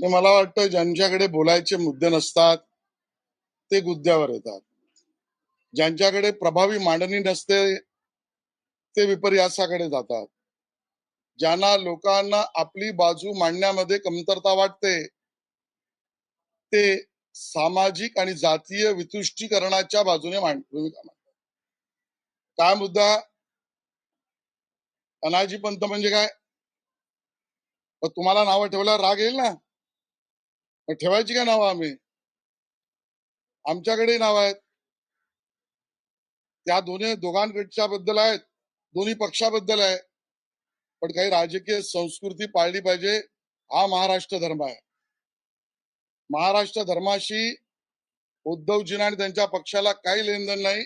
हे मला वाटतं ज्यांच्याकडे बोलायचे मुद्दे नसतात ते गुद्द्यावर येतात. ज्यांच्याकडे प्रभावी मांडणी नसते ते विपर्यासाकडे जातात. ज्यांना लोकांना आपली बाजू मांडण्यामध्ये कमतरता वाटते ते सामाजिक आणि जातीय वितुष्टीकरणाच्या बाजूने मांड भूमिका मांडतात. काय मुद्दा? अनाजी पंत म्हणजे काय? तुम्हाला नावं ठेवल्यावर राग येईल ना? ठेवायची काय नावं आम्ही? आमच्याकडे नाव आहेत. त्या दोन्ही दोघांकडच्या बद्दल आहेत दोन्ही पक्षाबद्दल आहे. पण काही राजकीय संस्कृती पाळली पाहिजे हा महाराष्ट्र धर्म आहे. महाराष्ट्र धर्माशी उद्धवजींना आणि त्यांच्या पक्षाला काही लेनदेन नाही.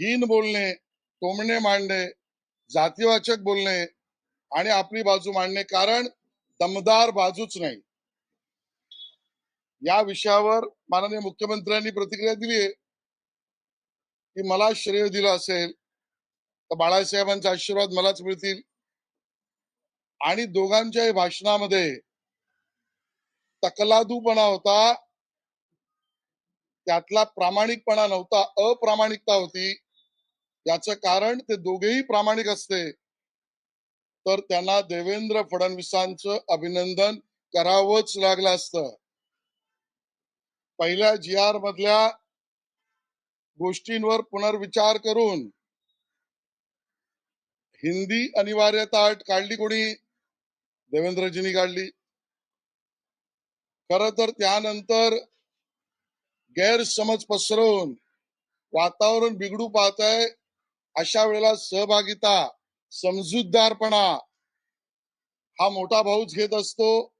हीन बोलणे टोमणे मांडणे जातीवाचक बोलणे आणि आपली बाजू मांडणे. कारण दमदार बाजूच नाही. या विषयावर माननीय मुख्यमंत्र्यांनी प्रतिक्रिया दिली आहे. की मला श्रेय दिलं असेल तर बाळासाहेबांचे आशीर्वाद मलाच मिळतील. आणि दोघांच्याही भाषणामध्ये तकलादूपणा होता. त्यातला प्रामाणिकपणा नव्हता अप्रामाणिकता होती. याच कारण ते दोघेही प्रामाणिक असते. तर त्यांना देवेंद्र फडणवीसांचं अभिनंदन करावंच लागलं असतं. पहिल्या जी आर मधल्या गोष्टींवर पुनर्विचार करून हिंदी अनिवार्यता अट काढली कोणी? देवेंद्रजींनी काढली. खर तर त्यानंतर गैरसमज पसरवून वातावरण बिघडू पाहत आहे अशा वेळेला सहभागिता समजूतदारपणा. हा मोठा भाऊच घेत असतो.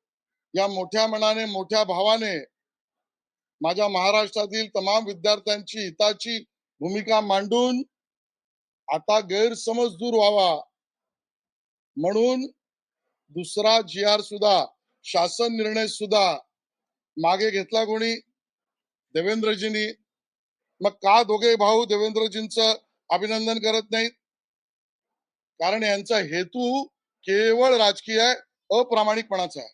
या मोठ्या मनाने मोठ्या भावाने माझ्या महाराष्ट्रातील तमाम विद्यार्थ्यांची हिताची भूमिका मांडून आता गैरसमज दूर व्हावा. म्हणून दुसरा जी आर सुद्धा शासन निर्णय सुद्धा मागे घेतला कोणी? देवेंद्रजींनी. मग का दोघे भाऊ देवेंद्रजींच अभिनंदन करत नाहीत? कारण यांचा हेतू केवळ राजकीय आहे अप्रामाणिकपणाचा आहे.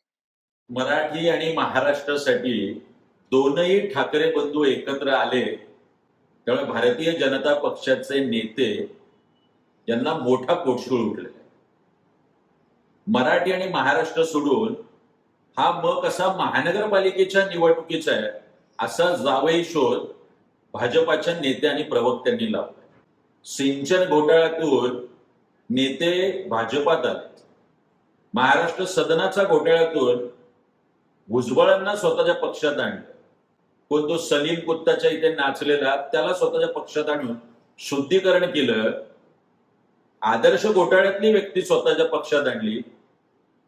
मराठी आणि महाराष्ट्रासाठी दोनही ठाकरे बंधू एकत्र आले त्यामुळे भारतीय जनता पक्षाचे नेते यांना मोठा पोटशूळ उठले मराठी आणि महाराष्ट्र सोडून हा मग असा महानगरपालिकेच्या निवडणुकीचा आहे असा जावई शोध भाजपाच्या नेते आणि प्रवक्त्यांनी लावला सिंचन घोटाळ्यातून नेते भाजपात आले महाराष्ट्र सदनाचा घोटाळ्यातून भुजबळांना स्वतःच्या पक्षात आणलं. कोण तो सलीम कुत्ताच्या इथे नाचलेला त्याला स्वतःच्या पक्षात आणून शुद्धीकरण केलं. आदर्श घोटाळ्यातली व्यक्ती स्वतःच्या पक्षात आणली.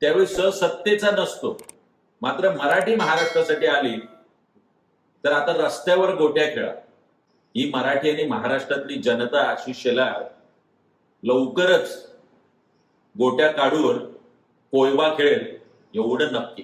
त्यावेळी सत्तेचा नसतो. मात्र मराठी महाराष्ट्रासाठी आली. तर आता रस्त्यावर गोट्या खेळा. ही मराठी आणि महाराष्ट्रातली जनता आशिष शेलार लवकरच गोट्या काढून कोयवा खेळेल एवढं नक्की.